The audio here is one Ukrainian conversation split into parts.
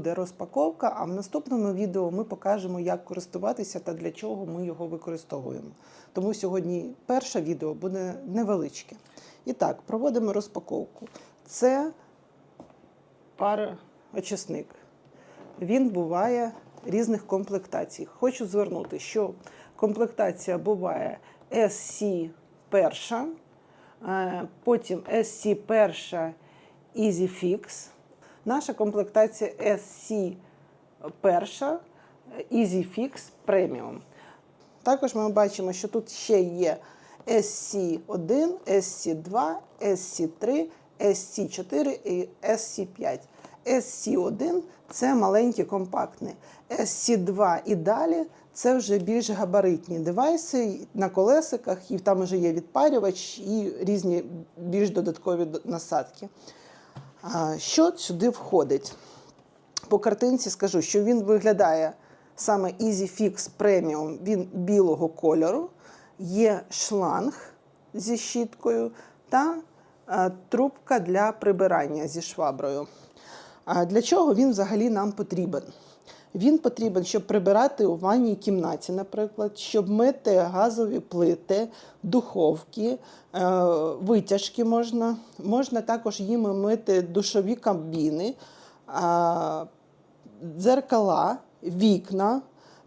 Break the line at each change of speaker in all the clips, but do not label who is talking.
буде розпаковка, а в наступному відео ми покажемо, як користуватися та для чого ми його використовуємо. Тому сьогодні перше відео буде невеличке. І так, проводимо розпаковку. Це пароочисник. Він буває різних комплектацій. Хочу звернути, що комплектація буває SC перша, е, потім SC перша Easy Fix. Наша комплектація SC перша Easy Fix Premium. Також ми бачимо, що тут ще є SC1, SC2, SC3, SC4 і SC5. SC1 це маленькі компактні. SC2 і далі це вже більш габаритні девайси на колесиках, і там вже є відпарювач і різні більш додаткові насадки. Що сюди входить? По картинці скажу, що він виглядає саме Easy Fix Premium, він білого кольору, є шланг зі щіткою та трубка для прибирання зі шваброю. Для чого він взагалі нам потрібен? Він потрібен, щоб прибирати у ванній кімнаті, наприклад, щоб мити газові плити, духовки, е, витяжки можна. Можна також їм мити душові кабіни, дзеркала, вікна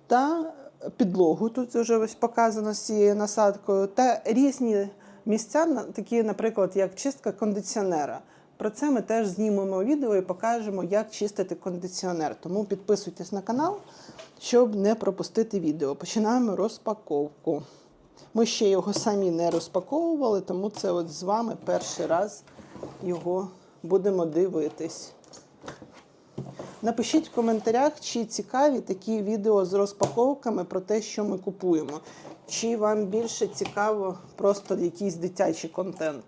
та підлогу. Тут вже ось показано з цією насадкою, та різні місця, такі, наприклад, як чистка кондиціонера. Про це ми теж знімемо відео і покажемо, як чистити кондиціонер. Тому підписуйтесь на канал, щоб не пропустити відео. Починаємо розпаковку. Ми ще його самі не розпаковували, тому це от з вами перший раз його будемо дивитись. Напишіть в коментарях, чи цікаві такі відео з розпаковками про те, що ми купуємо. Чи вам більше цікаво просто якийсь дитячий контент.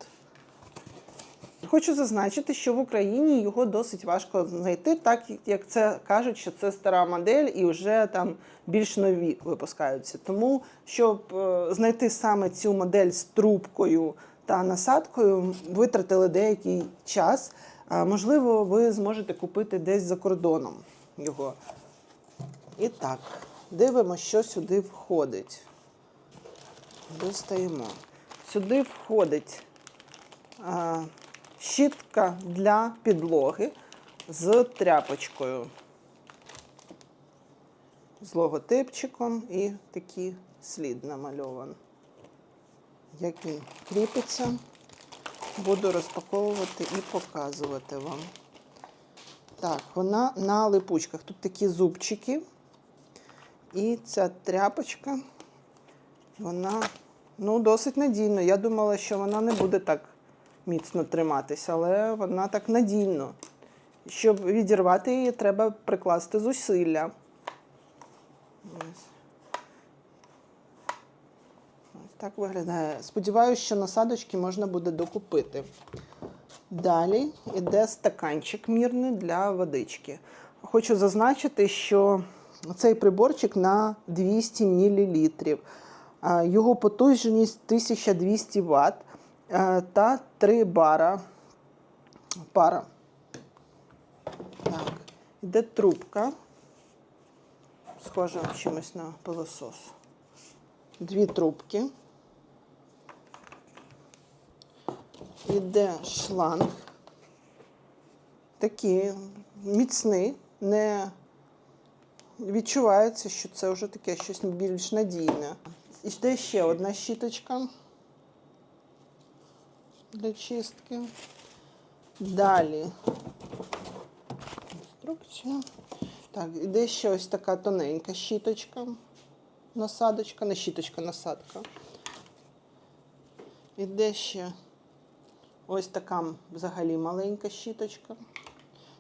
Хочу зазначити, що в Україні його досить важко знайти, так як це кажуть, що це стара модель і вже там більш нові випускаються. Тому, щоб е, знайти саме цю модель з трубкою та насадкою, витратили деякий час. Можливо, ви зможете купити десь за кордоном його. І так, дивимося, що сюди входить. Достаємо. Сюди входить щітка для підлоги з тряпочкою, з логотипчиком і такий слід намальований. Як він кріпиться, буду розпаковувати і показувати вам. Так, вона на липучках. Тут такі зубчики. І ця тряпочка, вона ну, досить надійна. Я думала, що вона не буде так міцно триматися, але вона так надійно. Щоб відірвати її, треба прикласти зусилля. Ось. Ось так виглядає. Сподіваюся, що насадочки можна буде докупити. Далі йде стаканчик мірний для водички. Хочу зазначити, що цей приборчик на 200 мл. Його потужність 1200 Вт та 3 бара пара. Так, йде трубка. Схожа чимось на пилосос. Дві трубки. Іде шланг. Такий міцний, не відчувається, що це вже таке щось більш надійне. Іде ще одна щіточка для чистки. Далі. Інструкція. Так, іде ще ось така тоненька щіточка. Насадочка, не щіточка, насадка. Іде ще ось така взагалі маленька щіточка.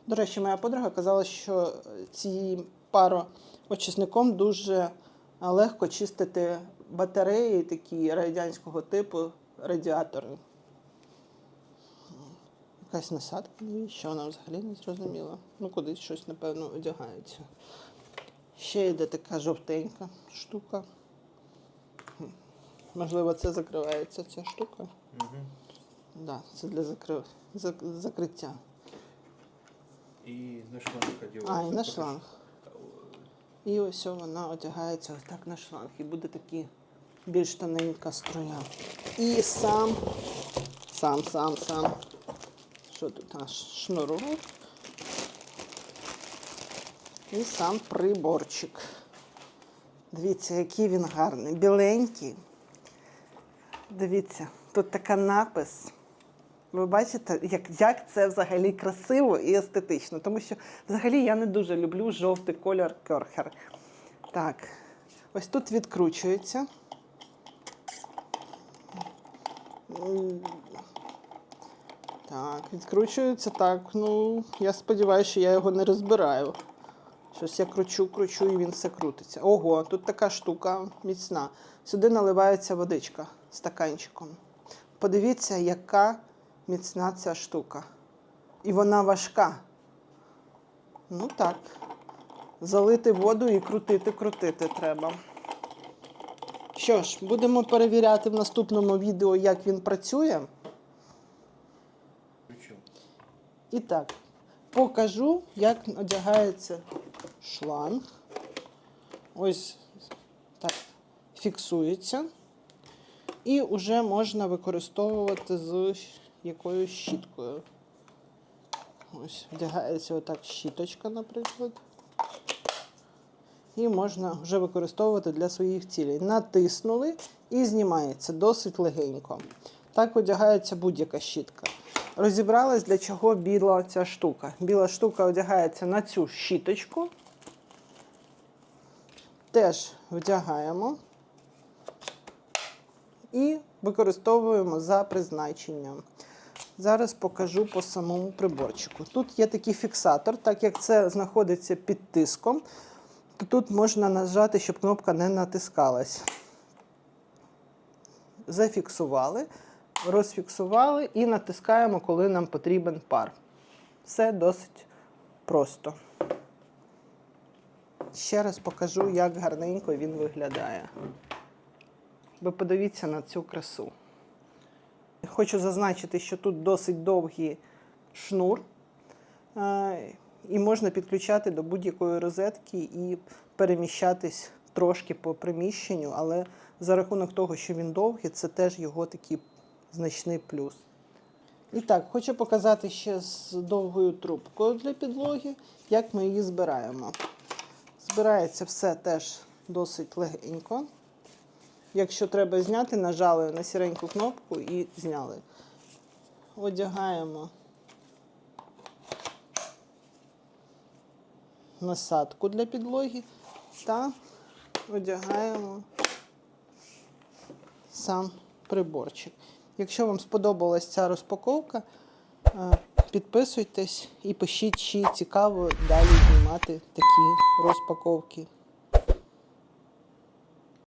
До речі, моя подруга казала, що цією пароочисником дуже легко чистити батареї такі радянського типу радіатори. Якась насадка, навіщо вона взагалі не зрозуміла. Ну, кудись щось, напевно, одягається. Ще йде така жовтенька штука. Можливо, це закривається ця штука.
Угу.
Да, це для закри... зак- закриття.
И на шланг одевается.
А, і на шланг. І ось вона одягається ось так на шланг. І буде такі більш тоненька струя. І сам, сам, сам, сам. Що тут аж шнурок. І сам приборчик. Дивіться, який він гарний, біленький. Дивіться, тут така напис. Ви бачите, як, як це взагалі красиво і естетично. Тому що взагалі я не дуже люблю жовтий колір керхер. Так, ось тут відкручується. Так, відкручується так. Ну, я сподіваюся, що я його не розбираю. Щось я кручу, кручу, і він все крутиться. Ого, тут така штука міцна. Сюди наливається водичка стаканчиком. Подивіться, яка міцна ця штука. І вона важка. Ну так. Залити воду і крутити, крутити треба. Що ж, будемо перевіряти в наступному відео, як він працює. І так, покажу, як одягається шланг. Ось так фіксується. І вже можна використовувати з якоюсь щіткою. Ось вдягається отак щіточка, наприклад. І можна вже використовувати для своїх цілей. Натиснули і знімається досить легенько. Так одягається будь-яка щітка. Розібралась, для чого біла ця штука. Біла штука одягається на цю щіточку. Теж вдягаємо і використовуємо за призначенням. Зараз покажу по самому приборчику. Тут є такий фіксатор, так як це знаходиться під тиском, то тут можна нажати, щоб кнопка не натискалась. Зафіксували, розфіксували і натискаємо, коли нам потрібен пар. Все досить просто. Ще раз покажу, як гарненько він виглядає. Ви подивіться на цю красу. Хочу зазначити, що тут досить довгий шнур, е, і можна підключати до будь-якої розетки і переміщатись трошки по приміщенню, але за рахунок того, що він довгий, це теж його такий значний плюс. І так, хочу показати ще з довгою трубкою для підлоги, як ми її збираємо. Збирається все теж досить легенько. Якщо треба зняти, нажали на сіреньку кнопку і зняли. Одягаємо насадку для підлоги та одягаємо сам приборчик. Якщо вам сподобалась ця розпаковка, е, підписуйтесь і пишіть, чи цікаво далі знімати такі розпаковки.